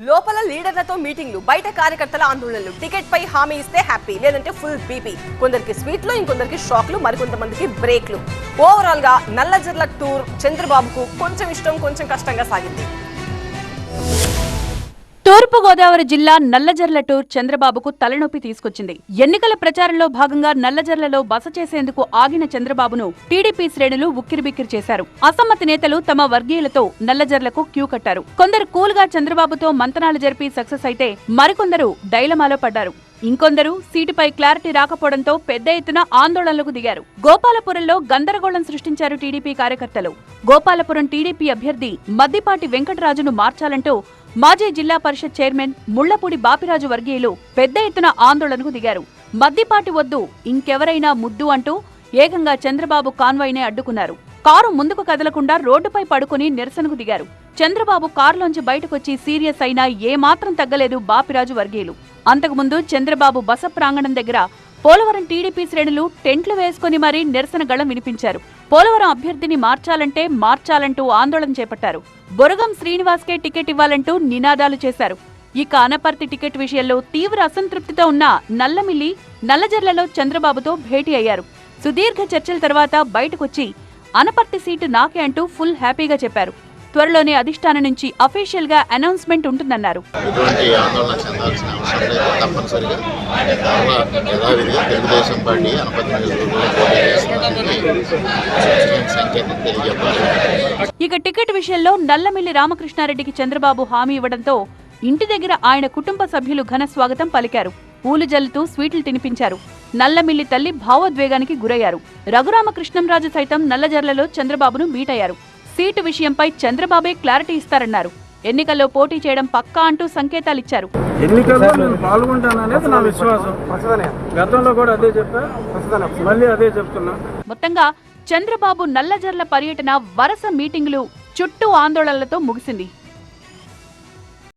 లోపల లీడర్లతో మీటింగ్లు బయట కార్యకర్తల ఆందోళనలు. టికెట్ పై హామీ ఇస్తే హ్యాపీ లేదంటే ఫుల్ బీపీ. కొందరికి స్వీట్లు ఇంకొందరికి షాక్లు మరికొంతమందికి బ్రేక్లు. ఓవరాల్గా నల్లజర్ల టూర్ చంద్రబాబుకు కొంచెం ఇష్టం కొంచెం కష్టంగా సాగింది. తూర్పుగోదావరి జిల్లా నల్లజర్ల టూర్ చంద్రబాబుకు తలనొప్పి తీసుకొచ్చింది. ఎన్నికల ప్రచారంలో భాగంగా నల్లజర్లలో బస చేసేందుకు ఆగిన చంద్రబాబును టీడీపీ శ్రేణులు ఉక్కిరిబిక్కిరి చేశారు. అసమ్మతి నేతలు తమ వర్గీయులతో నల్లజర్లకు క్యూ కట్టారు. కొందరు కూల్గా చంద్రబాబుతో మంతనాలు జరిపి సక్సెస్ అయితే మరికొందరు డైలమాలో పడ్డారు. ఇంకొందరు సీటుపై క్లారిటీ రాకపోవడంతో పెద్ద ఎత్తున ఆందోళనలకు దిగారు. గోపాలపురంలో గందరగోళం సృష్టించారు టీడీపీ కార్యకర్తలు. గోపాలపురం టీడీపీ అభ్యర్థి మద్దిపాటి వెంకటరాజును మార్చాలంటూ మాజీ జిల్లా పరిషత్ చైర్మన్ ముళ్ళపూడి బాపిరాజు వర్గీయులు పెద్ద ఎత్తున ఆందోళనకు దిగారు. మద్దిపాటి వద్దు ఇంకెవరైనా ముద్దు అంటూ ఏకంగా చంద్రబాబు కాన్వాయ్నే అడ్డుకున్నారు. కారు ముందుకు కదలకుండా రోడ్డుపై పడుకుని నిరసనకు దిగారు. చంద్రబాబు కారులోంచి బయటకొచ్చి సీరియస్ అయినా ఏమాత్రం తగ్గలేదు బాపిరాజు వర్గీయులు. అంతకుముందు చంద్రబాబు బస ప్రాంగణం దగ్గర పోలవరం టీడీపీ శ్రేణులు టెంట్లు వేసుకుని మరీ నిరసన గళం వినిపించారు. పోలవరం అభ్యర్థిని మార్చాలంటే మార్చాలంటూ ఆందోళన చేపట్టారు. బొరగం శ్రీనివాస్కే టికెట్ ఇవ్వాలంటూ నినాదాలు చేశారు. ఇక అనపర్తి టికెట్ విషయంలో తీవ్ర అసంతృప్తితో ఉన్న నల్లమిల్లి నల్లజర్లలో చంద్రబాబుతో భేటీ అయ్యారు. సుదీర్ఘ చర్చల తర్వాత బయటకొచ్చి అనపర్తి సీటు నాకే అంటూ ఫుల్ హ్యాపీగా చెప్పారు. త్వరలోనే అధిష్టానం నుంచి అఫీషియల్గా అనౌన్స్మెంట్ ఉంటుందన్నారు. ఇక టికెట్ విషయంలో నల్లమిల్లి రామకృష్ణారెడ్డికి చంద్రబాబు హామీ ఇవ్వడంతో ఇంటి దగ్గర ఆయన కుటుంబ సభ్యులు ఘన స్వాగతం పలికారు. పూలు జల్లుతూ స్వీట్లు తినిపించారు. నల్లమిల్లి తల్లి భావోద్వేగానికి గురయ్యారు. రఘురామకృష్ణంరాజు సైతం నల్లజర్లలో చంద్రబాబును మీట్ అయ్యారు సీటు విషయంపై చంద్రబాబే క్లారిటీ ఇస్తారన్నారు. ఎన్నికల్లో పోటీ చేయడం పక్కా అంటూ సంకేతాలిచ్చారు. ఎన్నికల్లో నేను పాల్గొంటాననేది నా విశ్వాసం. గతంలో కూడా అదే చెప్పా. మళ్ళీ అదే చెప్తున్నా. మొత్తంగా చంద్రబాబు నల్లజర్ల పర్యటన వరుస మీటింగులు చుట్టూ ఆందోళనలతో ముగిసింది.